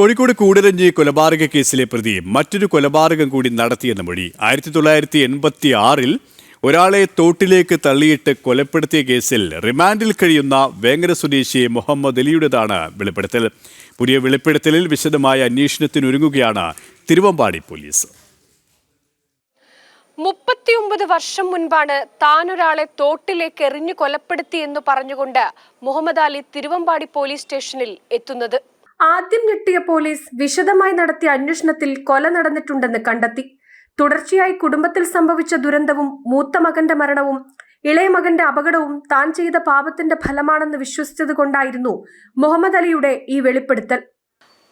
കോഴിക്കോട് കൂടരഞ്ഞി കൊലപാതക കേസിലെ പ്രതി മറ്റൊരു കൊലപാതകം കൂടി നടത്തിയെന്ന മൊഴി ആയിരത്തി തൊള്ളായിരത്തി എൺപത്തി ആറിൽ ഒരാളെ തോട്ടിലേക്ക് തള്ളിയിട്ട് കൊലപ്പെടുത്തിയ കേസിൽ റിമാൻഡിൽ കഴിയുന്ന വേങ്ങര സ്വദേശി മുഹമ്മദ് അലിയുടേതാണ് വെളിപ്പെടുത്തൽ. പുതിയ വെളിപ്പെടുത്തലിൽ വിശദമായ അന്വേഷണത്തിനൊരുങ്ങുകയാണ് തിരുവമ്പാടി പോലീസ്. മുപ്പത്തിയൊമ്പത് വർഷം മുൻപാണ് താനൊരാളെ തോട്ടിലേക്ക് എറിഞ്ഞു കൊലപ്പെടുത്തി എന്ന് പറഞ്ഞുകൊണ്ട് മുഹമ്മദ് അലി തിരുവമ്പാടി പോലീസ് സ്റ്റേഷനിൽ എത്തുന്നത്. ആദ്യം ഞെട്ടിയ പോലീസ് വിശദമായി നടത്തിയ അന്വേഷണത്തിൽ കൊല നടന്നിട്ടുണ്ടെന്ന് കണ്ടെത്തി. തുടർച്ചയായി കുടുംബത്തിൽ സംഭവിച്ച ദുരന്തവും മൂത്ത മകന്റെ മരണവും ഇളയ മകന്റെ അപകടവും താൻ ചെയ്ത പാപത്തിന്റെ ഫലമാണെന്ന് വിശ്വസിച്ചത് കൊണ്ടായിരുന്നു മുഹമ്മദ് അലിയുടെ ഈ വെളിപ്പെടുത്തൽ.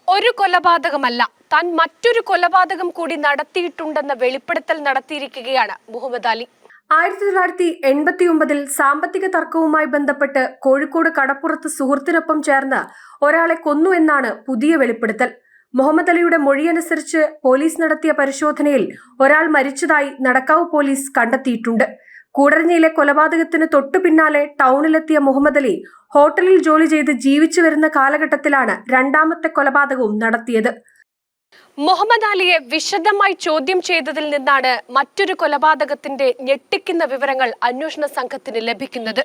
ഒരു കൊലപാതകമല്ല താൻ മറ്റൊരു കൊലപാതകം കൂടി നടത്തിയിട്ടുണ്ടെന്ന വെളിപ്പെടുത്തൽ നടത്തിയിരിക്കുകയാണ് മുഹമ്മദ് അലി. ആയിരത്തി തൊള്ളായിരത്തി എൺപത്തി ഒമ്പതിൽ സാമ്പത്തിക തർക്കവുമായി ബന്ധപ്പെട്ട് കോഴിക്കോട് കടപ്പുറത്ത് സുഹൃത്തിനൊപ്പം ചേർന്ന് ഒരാളെ കൊന്നു എന്നാണ് പുതിയ വെളിപ്പെടുത്തൽ. മുഹമ്മദ് അലിയുടെ മൊഴിയനുസരിച്ച് പോലീസ് നടത്തിയ പരിശോധനയിൽ ഒരാൾ മരിച്ചതായി നടക്കാവ് പോലീസ് കണ്ടെത്തിയിട്ടുണ്ട്. കൂടരഞ്ഞിയിലെ കൊലപാതകത്തിന് തൊട്ടു പിന്നാലെ ടൗണിലെത്തിയ മുഹമ്മദ് അലി ഹോട്ടലിൽ ജോലി ചെയ്ത് ജീവിച്ചു വരുന്ന കാലഘട്ടത്തിലാണ് രണ്ടാമത്തെ കൊലപാതകവും നടത്തിയത്. മുഹമ്മദ് അലിയെ വിശദമായി ചോദ്യം ചെയ്തതിൽ നിന്നാണ് മറ്റൊരു കൊലപാതകത്തിന്റെ ഞെട്ടിക്കുന്ന വിവരങ്ങൾ അന്വേഷണ സംഘത്തിന് ലഭിക്കുന്നത്.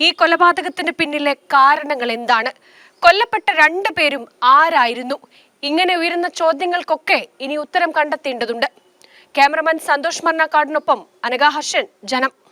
ഈ കൊലപാതകത്തിന് പിന്നിലെ കാരണങ്ങൾ എന്താണ്? കൊല്ലപ്പെട്ട രണ്ടു പേരും ആരായിരുന്നു? ഇങ്ങനെ ഉയരുന്ന ചോദ്യങ്ങൾക്കൊക്കെ ഇനി ഉത്തരം കണ്ടെത്തേണ്ടതുണ്ട്. ക്യാമറമാൻ സന്തോഷ് മർണക്കാടിനൊപ്പം അനഘ ഹർഷൻ ജനം.